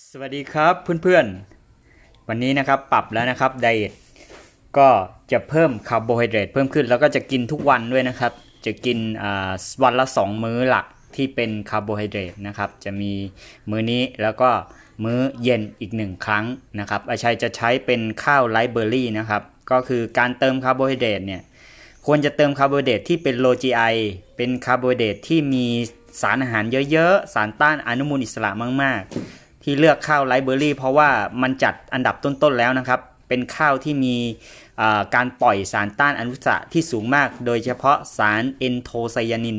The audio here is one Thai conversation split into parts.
สวัสดีครับเพื่อนๆ วันนี้นะครับปรับแล้วนะครับไดเอทก็จะเพิ่มคาร์โบไฮเดรตเพิ่มขึ้นแล้วก็จะกินทุกวันด้วยนะครับ จะกินวันละ 2 มื้อหลักที่เป็นคาร์โบไฮเดรตนะครับจะมีมื้อนี้แล้วก็มื้อเย็นอีกหนึ่งครั้งนะครับอาชัยจะใช้เป็นข้าวไรซ์เบอร์รี่นะครับก็คือการเติมคาร์โบไฮเดรตเนี่ยควรจะเติมคาร์โบไฮเดรตที่เป็นโล GI เป็นคาร์โบไฮเดรตที่มีสารอาหารเยอะๆ สารต้านอนุมูลอิสระมากๆ ที่เลือกข้าวไรซ์เบอร์รี่เพราะว่ามันจัดอันดับต้นๆแล้วนะครับ เป็นข้าวที่มีการปล่อยสารต้านอนุมูลอิสระที่สูงมาก โดยเฉพาะสารเอนโทไซยานิน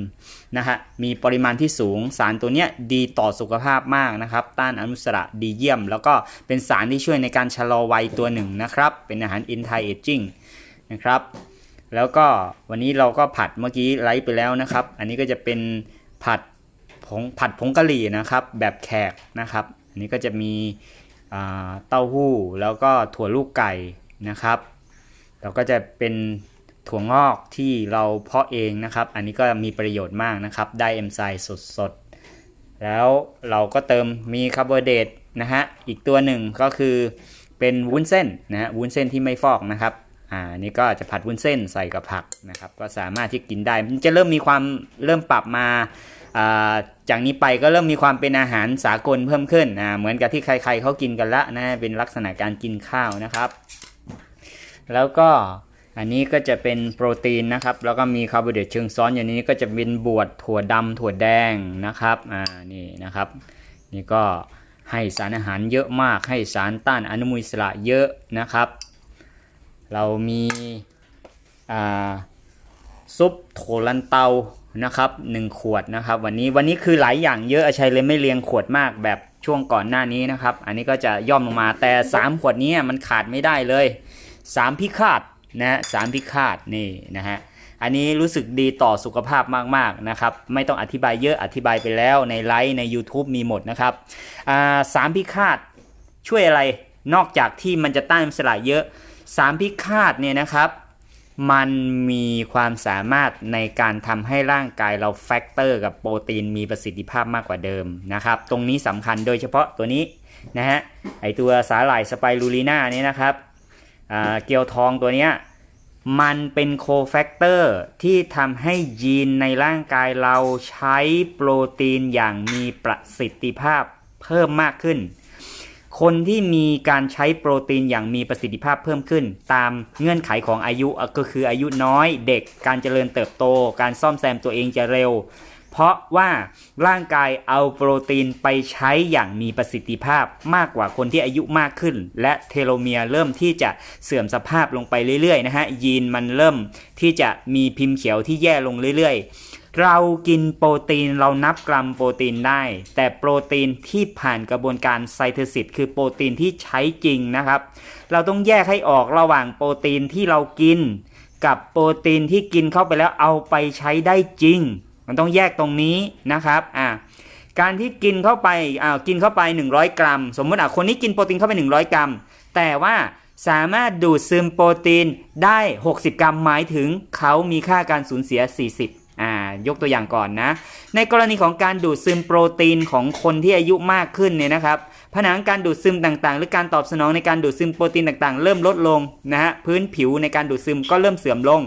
นะฮะมีปริมาณที่สูงสารตัวเนี้ยดีต่อสุขภาพมากนะครับ ต้านอนุมูลอิสระดีเยี่ยม แล้วก็เป็นสารที่ช่วยในการชะลอวัยตัวหนึ่งนะครับ เป็นอาหาร anti aging นะครับ แล้วก็วันนี้เราก็ผัดเมื่อกี้ไลฟ์ไปแล้วนะครับ อันนี้ก็จะเป็นผัดผงผัดผงกะหรี่นะครับ แบบแขกนะครับ อันนี้ก็จะมีเต้าหู้แล้วก็ถั่วลูกไก่นะครับเราก็จะเป็นถั่วงอกที่เราเพาะเองนะครับ อันนี้ก็มีประโยชน์มากนะครับ ได้เอนไซม์สดๆ แล้วเราก็เติมมีคาร์โบไฮเดรตนะฮะ อีกตัวหนึ่งก็คือเป็นวุ้นเส้นนะฮะ วุ้นเส้นที่ไม่ฟอกนะครับ อ่านี่ก็จะผัดวุ้นเส้นใส่กับผักนะครับ ก็สามารถที่กินได้มันจะเริ่มมีความเริ่มปรับมาอ่าจากนี้ไปก็เริ่มมีความเป็นอาหารสากลเพิ่มขึ้นอ่าเหมือนกับที่ใคร ๆเขากินกันละนะเป็นลักษณะการกินข้าวนะครับ แล้วก็อันนี้ก็จะเป็นโปรตีนนะครับ แล้วก็มีคาร์โบไฮเดรตเชิงซ้อนอย่างนี้ก็จะเป็นบวชถั่วดำถั่วแดงนะครับอ่านี่นะครับ นี่ก็ให้สารอาหารเยอะมากให้สารต้านอนุมูลอิสระเยอะนะครับ เรามีซุปโถลันเตานะครับหนึ่งขวดนะครับ วันนี้วันนี้คือหลายอย่างเยอะอาชัยเลยไม่เรียงขวดมากแบบช่วงก่อนหน้านี้นะครับ อันนี้ก็จะย่อมลงมาแต่ 3 ขวดนี้มันขาดไม่ได้เลย 3 พิฆาตนะสามพิฆาตนี่นะฮะอันนี้รู้สึกดีต่อสุขภาพมากๆนะครับ ไม่ต้องอธิบายเยอะอธิบายไปแล้วในไลฟ์ใน YouTube มีหมดนะครับสามพิฆาตช่วยอะไรนอกจากที่มันจะต้านอนุมูลอิสระเยอะ สามพิฆาตเนี่ยนะครับ มันมีความสามารถในการทำให้ร่างกายเราแฟกเตอร์กับโปรตีนมีประสิทธิภาพมากกว่าเดิมนะครับ ตรงนี้สำคัญโดยเฉพาะตัวนี้นะฮะไอตัวสาหร่ายสไปรูลีน่าเนี่ยนะครับเกียวทองตัวเนี้ยมันเป็นโคแฟกเตอร์ที่ทำให้ยีนในร่างกายเราใช้โปรตีนอย่างมีประสิทธิภาพเพิ่มมากขึ้น คนที่มีการใช้โปรตีนอย่างมีประสิทธิภาพเพิ่มขึ้น ตามเงื่อนไขของอายุก็คืออายุน้อยเด็กการเจริญเติบโต การซ่อมแซมตัวเองจะเร็ว เพราะว่าร่างกายเอาโปรตีนไปใช้อย่างมีประสิทธิภาพมากกว่าคนที่อายุมากขึ้น และเทโลเมียร์เริ่มที่จะเสื่อมสภาพลงไปเรื่อยๆนะฮะยีนมันเริ่มที่จะมีพิมพ์เขียวที่แย่ลงเรื่อยๆ เรากินโปรตีนเรานับกรัมโปรตีนได้ แต่โปรตีนที่ผ่านกระบวนการไซเทอซิสคือโปรตีนที่ใช้จริงนะครับ เราต้องแยกให้ออกระหว่างโปรตีนที่เรากิน กับโปรตีนที่กินเข้าไปแล้วเอาไปใช้ได้จริง มันต้องแยกตรงนี้นะครับอ่าการที่กินเข้าไปอ่ากินเข้าไป 100 กรัม สมมติอะคนนี้กินโปรตีนเข้าไป 100 กรัม แต่ว่าสามารถดูดซึมโปรตีนได้ 60 กรัมหมายถึงเขามีค่าการสูญเสีย 40 ยกตัวอย่างก่อนนะ ในกรณีของการดูดซึมโปรตีนของคนที่อายุมากขึ้นเนี่ยนะครับ ผนังการดูดซึมต่างๆ หรือการตอบสนองในการดูดซึมโปรตีนต่างๆ เริ่มลดลงนะฮะพื้นผิวในการดูดซึมก็เริ่มเสื่อมลง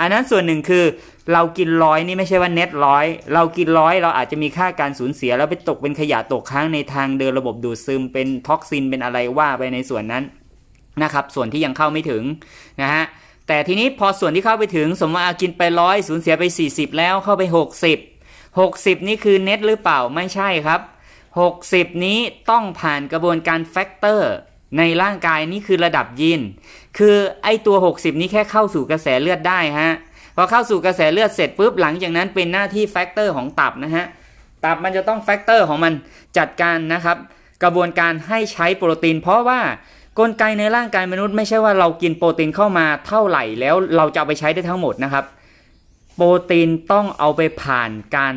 อันนั้นส่วนหนึ่งคือเรากินร้อยนี่ไม่ใช่ว่าเน็ตร้อยเรากินร้อยเราอาจจะมีค่าการสูญเสีย แล้วไปตกเป็นขยะตกค้างในทางเดินระบบดูดซึมเป็นท็อกซินเป็นอะไรว่าไปในส่วนนั้นนะครับส่วนที่ยังเข้าไม่ถึงนะฮะ แต่ทีนี้พอส่วนที่เข้าไปถึงสมมติว่ากินไปร้อยสูญเสียไป 40 แล้วเข้าไป 60 60 นี่คือเน็ตหรือเปล่าไม่ใช่ครับ 60 นี้ต้องผ่านกระบวนการแฟกเตอร์ในร่างกายนี่คือระดับยีนคือไอตัว 60 นี้แค่เข้าสู่กระแสเลือดได้ฮะพอเข้าสู่กระแสเลือดเสร็จปุ๊บหลังจากนั้นเป็นหน้าที่แฟกเตอร์ของตับนะฮะตับมันจะต้องแฟกเตอร์ของมันจัดการนะครับ กระบวนการให้ใช้โปรตีน เพราะว่า กลไกในร่างกายมนุษย์ไม่ใช่ว่าเรากินโปรตีนเข้ามาเท่าไหร่แล้วเราจะเอาไปใช้ได้ทั้งหมดนะครับ โปรตีนต้องเอาไปผ่านการ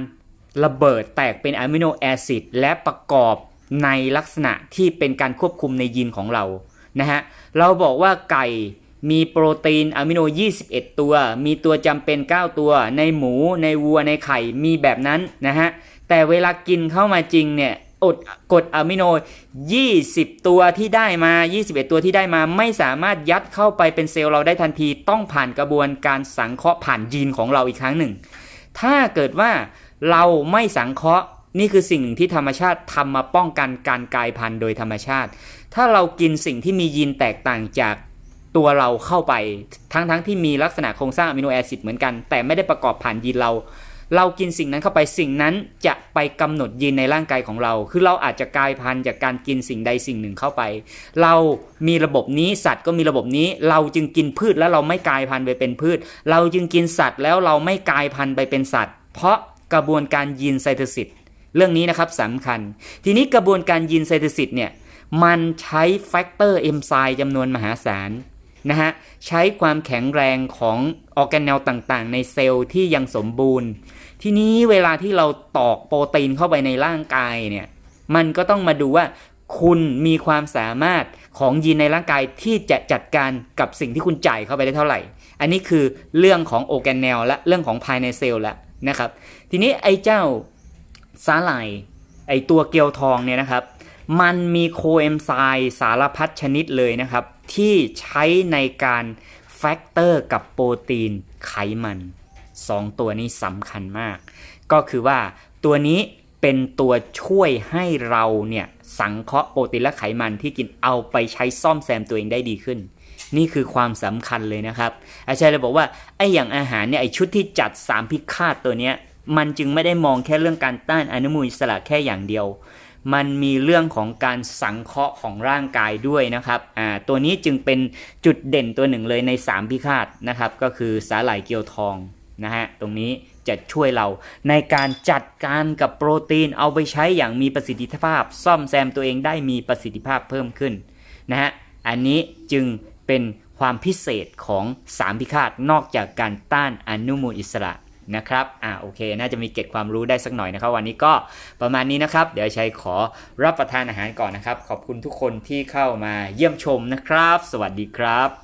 ระเบิดแตกเป็นอะมิโนแอซิดและประกอบในลักษณะที่เป็นการควบคุมในยีนของเรานะฮะเราบอกว่าไก่มีโปรตีนอะมิโน 21 ตัว มีตัวจำเป็น 9 ตัว ในหมู ในวัว ในไข่ มีแบบนั้นนะฮะ แต่เวลากินเข้ามาจริงเนี่ย อดกรดอะมิโน 20 ตัวที่ได้มา 21 ตัวที่ได้มา ไม่สามารถยัดเข้าไปเป็นเซลล์เราได้ทันที ต้องผ่านกระบวนการสังเคราะห์ผ่านยีนของเราอีกครั้งหนึ่ง ถ้าเกิดว่าเราไม่สังเคราะห์นี่คือสิ่งหนึ่งที่ธรรมชาติทำมาป้องกันการกลายพันธุ์โดยธรรมชาติ ถ้าเรากินสิ่งที่มียีนแตกต่างจากตัวเราเข้าไป ทั้งๆทที่มีลักษณะโครงสร้างอะมิโนแอซิดเหมือนกัน แต่ไม่ได้ประกอบผ่านยีนเรา เรากินสิ่งนั้นเข้าไปสิ่งนั้นจะไปกำหนดยีนในร่างกายของเรา คือเราอาจจะกลายพันธุ์จากการกินสิ่งใดสิ่งหนึ่งเข้าไป เรามีระบบนี้สัตว์ก็มีระบบนี้ เราจึงกินพืชแล้วเราไม่กลายพันธุ์ไปเป็นพืช เราจึงกินสัตว์แล้วเราไม่กลายพันธุ์ไปเป็นสัตว์ เพราะกระบวนการยีนไซโตซิสเรื่องนี้นะครับสำคัญ ทีนี้กระบวนการยีนไซโตซิสเนี่ยมันใช้แฟกเตอร์เอนไซม์จำนวนมหาศาล นะฮะใช้ความแข็งแรงของออร์แกเนลต่างๆ ในเซลล์ที่ยังสมบูรณ์ ทีนี้เวลาที่เราตอกโปรตีนเข้าไปในร่างกายเนี่ยมันก็ต้องมาดูว่าคุณมีความสามารถของยีนในร่างกายที่จะจัดการกับสิ่งที่คุณจ่ายเข้าไปได้เท่าไหร่ อันนี้คือเรื่องของออแกเนลและเรื่องของภายในเซลล์แล้วนะครับ ทีนี้ไอ้เจ้าสาหร่ายไอ้ตัวเกลียวทองเนี่ยนะครับ มันมีโคเอนไซม์สารพัดชนิดเลยนะครับ ที่ใช้ในการแฟกเตอร์กับโปรตีนไขมัน 2 ตัวนี้สำคัญมาก ก็คือว่าตัวนี้เป็นตัวช่วยให้เราเนี่ยสังเคราะห์โปรตีนและไขมันที่กินเอาไปใช้ซ่อมแซมตัวเองได้ดีขึ้น นี่คือความสำคัญเลยนะครับ อาจารย์เลยบอกว่าไอ้อย่างอาหารเนี่ยไอ้ชุดที่จัดสามพิฆาตตัวเนี้ยมันจึงไม่ได้มองแค่เรื่องการต้านอนุมูลอิสระแค่อย่างเดียว มันมีเรื่องของการสังเคราะห์ของร่างกายด้วยนะครับอ่าตัวนี้จึงเป็นจุดเด่นตัวหนึ่งเลยใน 3 พิฆาตนะครับ ก็คือสาหร่ายเกียวทองนะฮะตรงนี้จะช่วยเราในการจัดการกับโปรตีนเอาไปใช้อย่างมีประสิทธิภาพ ซ่อมแซมตัวเองได้มีประสิทธิภาพเพิ่มขึ้นนะฮะอันนี้จึงเป็นความพิเศษของ3พิฆาตนอกจากการต้านอนุมูลอิสระ นะครับอ่าโอเค น่าจะมีเก็บความรู้ได้สักหน่อยนะครับ วันนี้ก็ประมาณนี้นะครับ เดี๋ยวชัยขอรับประทานอาหารก่อนนะครับ ขอบคุณทุกคนที่เข้ามาเยี่ยมชมนะครับ สวัสดีครับ